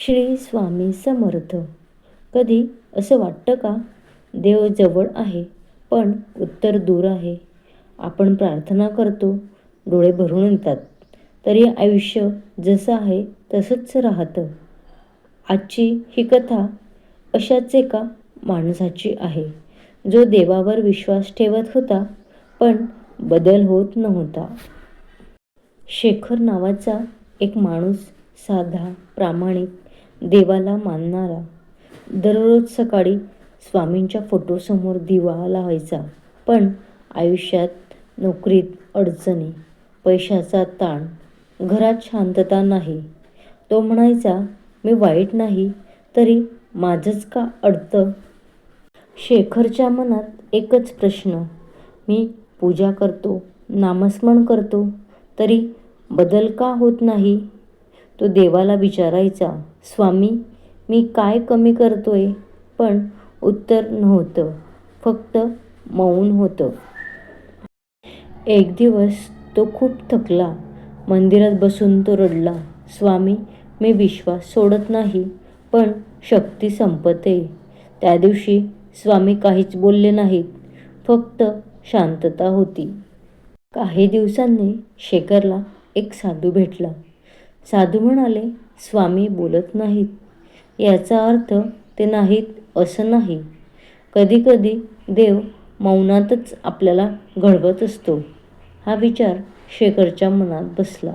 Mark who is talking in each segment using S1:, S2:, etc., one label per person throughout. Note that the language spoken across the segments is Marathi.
S1: श्री स्वामी समर्थ. कधी असं वाटतं का? देव जवळ आहे पण उत्तर दूर आहे. आपण प्रार्थना करतो डोळे भरून येतात. तरी आयुष्य जसं आहे तसंच राहतं. आजची ही कथा अशाच एका माणसाची आहे जो देवावर विश्वास ठेवत होता पण बदल होत नव्हता. शेखर नावाचा एक माणूस साधा प्रामाणिक देवाला मानणारा. दररोज सकाळी स्वामींच्या फोटोसमोर दिवा लावायचा. पण आयुष्यात नोकरीत अडचणी पैशाचा ताण घरात शांतता नाही. तो म्हणायचा मी वाईट नाही तरी माझंच का अडतं? शेखरच्या मनात एकच प्रश्न मी पूजा करतो नामस्मरण करतो तरी बदल का होत नाही? तो देवाला विचारायचा स्वामी मी काय कमी करतोय? पण उत्तर नव्हतं फक्त मौन होतं. एक दिवस तो खूप थकला. मंदिरात बसून तो रडला स्वामी मी विश्वास सोडत नाही पण शक्ती संपते त्या दिवशी स्वामी काहीच बोलले नाहीत फक्त शांतता होती. काही दिवसांनी शेखरला एक साधू भेटला. साधू म्हणाले स्वामी बोलत नाहीत. याचा अर्थ ते नाहीत असं नाही. कधीकधी देव मौनातच आपल्याला घडवत असतो. हा विचार शेखरच्या मनात बसला.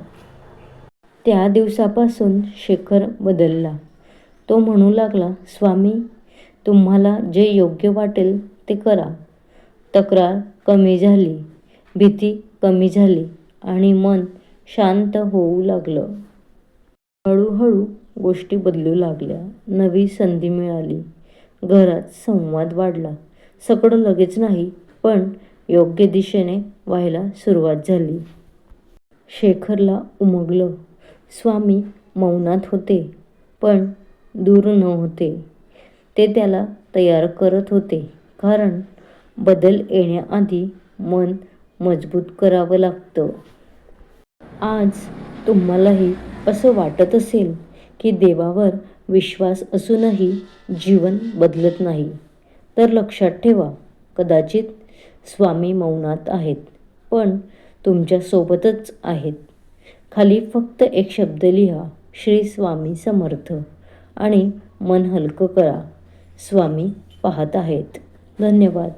S1: त्या दिवसापासून शेखर बदलला. तो म्हणू लागला स्वामी तुम्हाला जे योग्य वाटेल ते करा. तक्रार कमी झाली भीती कमी झाली आणि मन शांत होऊ लागलं. हळूहळू गोष्टी बदलू लागल्या. नवी संधी मिळाली. घरात संवाद वाढला. सगळं लगेच नाही पण योग्य दिशेने व्हायला सुरुवात झाली. शेखरला उमगलं. स्वामी मौनात होते पण दूर नव्हते ते त्याला तयार करत होते कारण बदल येण्याआधी मन मजबूत करावं लागतं. आज तुम्हालाही असं वाटत असेल की देवावर विश्वास असूनही जीवन बदलत नाही. तर लक्षात ठेवा कदाचित स्वामी मौनात आहेत पण तुमच्यासोबतच आहेत. खाली फक्त एक शब्द लिहा श्री स्वामी समर्थ आणि मन हलकं करा. स्वामी पाहत आहेत. धन्यवाद.